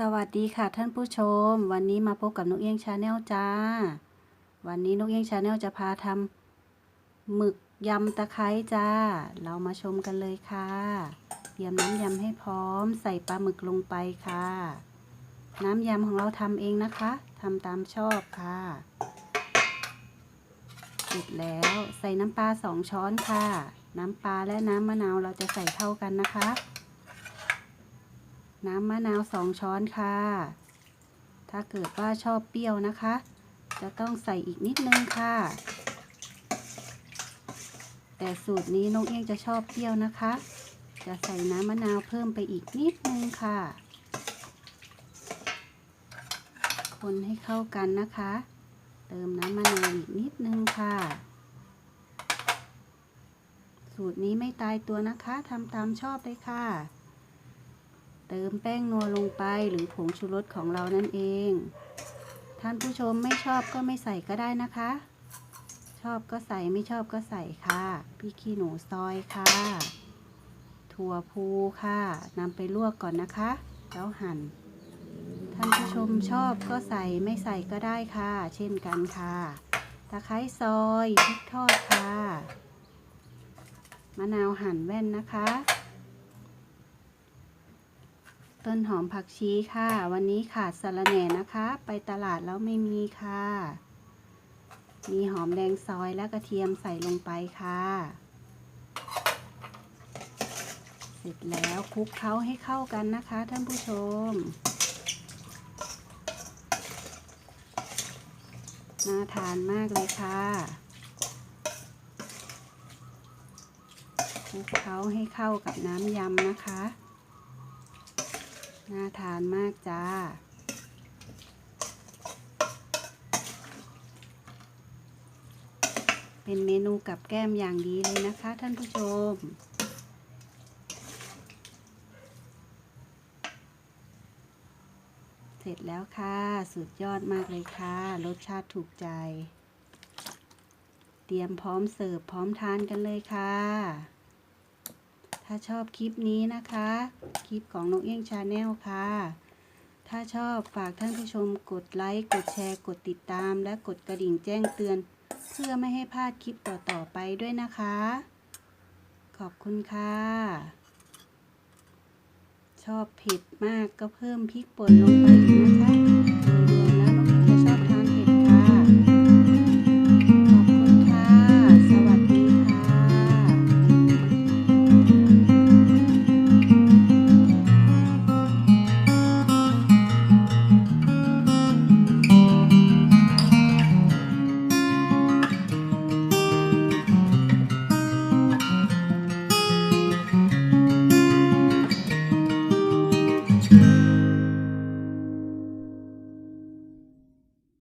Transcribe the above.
สวัสดีค่ะท่านผู้ชม วันนี้มาพบกับนกเอี้ยงชาแนลจ้า วันนี้นกเอี้ยงชาแนลจะพาทำหมึกยำตะไคร้จ้า เรามาชมกันเลยค่ะเตรียมน้ำยำให้พร้อม ใส่ปลาหมึกลงไปค่ะ น้ำยำของเราทำเองนะคะทำตามชอบค่ะเสร็จแล้วใส่น้ำปลาสองช้อนค่ะ น้ำปลาและน้ำมะนาวเราจะใส่เท่ากันนะคะ น้ำมะนาวสองช้อนค่ะ ถ้าเกิดว่าชอบเปรี้ยวนะคะ จะต้องใส่อีกนิดนึงค่ะ แต่สูตรนี้นกเอี้ยงจะชอบเปรี้ยวนะคะ จะใส่น้ำมะนาวเพิ่มไปอีกนิดนึงค่ะ คนให้เข้ากันนะคะ เติมน้ำมะนาวอีกนิดนึงค่ะ สูตรนี้ไม่ตายตัวนะคะทำตามชอบเลยค่ะ ติมแป้งนัวลงไปหรือผงชูรสของเรานั่นเอง ท่านผู้ชมไม่ชอบก็ไม่ใส่ก็ได้นะคะ ชอบก็ใส่ไม่ชอบก็ใส่ค่ะ พี่ขี้หนูซอยค่ะ ถั่วพูค่ะนำไปลวกก่อนนะคะ แล้วหั่น ท่านผู้ชมชอบก็ใส่ไม่ใส่ก็ได้ค่ะ เช่นกันค่ะตะไคร้ซอยพริกทอดค่ะ มะนาวหั่นแว่นนะคะ ต้นหอมผักชีค่ะ วันนี้ขาดสะระแหน่นะคะ ไปตลาดแล้วไม่มีค่ะ มีหอมแดงซอยและกระเทียมใส่ลงไปค่ะ เสร็จแล้วคลุกเคล้าให้เข้ากันนะคะ ท่านผู้ชม น่าทานมากเลยค่ะคลุกเคล้าให้เข้ากับน้ำยำนะคะ น่าทานมากจ้า เป็นเมนูกับแก้มอย่างดีเลยนะคะท่านผู้ชม เสร็จแล้วค่ะ สุดยอดมากเลยค่ะ รสชาติถูกใจ เตรียมพร้อมเสิร์ฟพร้อมทานกันเลยค่ะ ถ้าชอบคลิปนี้นะคะ คลิปของนกเอี้ยงชาแนลค่ะ ถ้าชอบฝากท่านผู้ชมกดไลค์กดแชร์กดติดตาม และกดกระดิ่งแจ้งเตือน เพื่อไม่ให้พลาดคลิปต่อๆไปด้วยนะคะ ขอบคุณค่ะ ชอบเผ็ดมากก็เพิ่มพริกป่นลงไปอีกนะ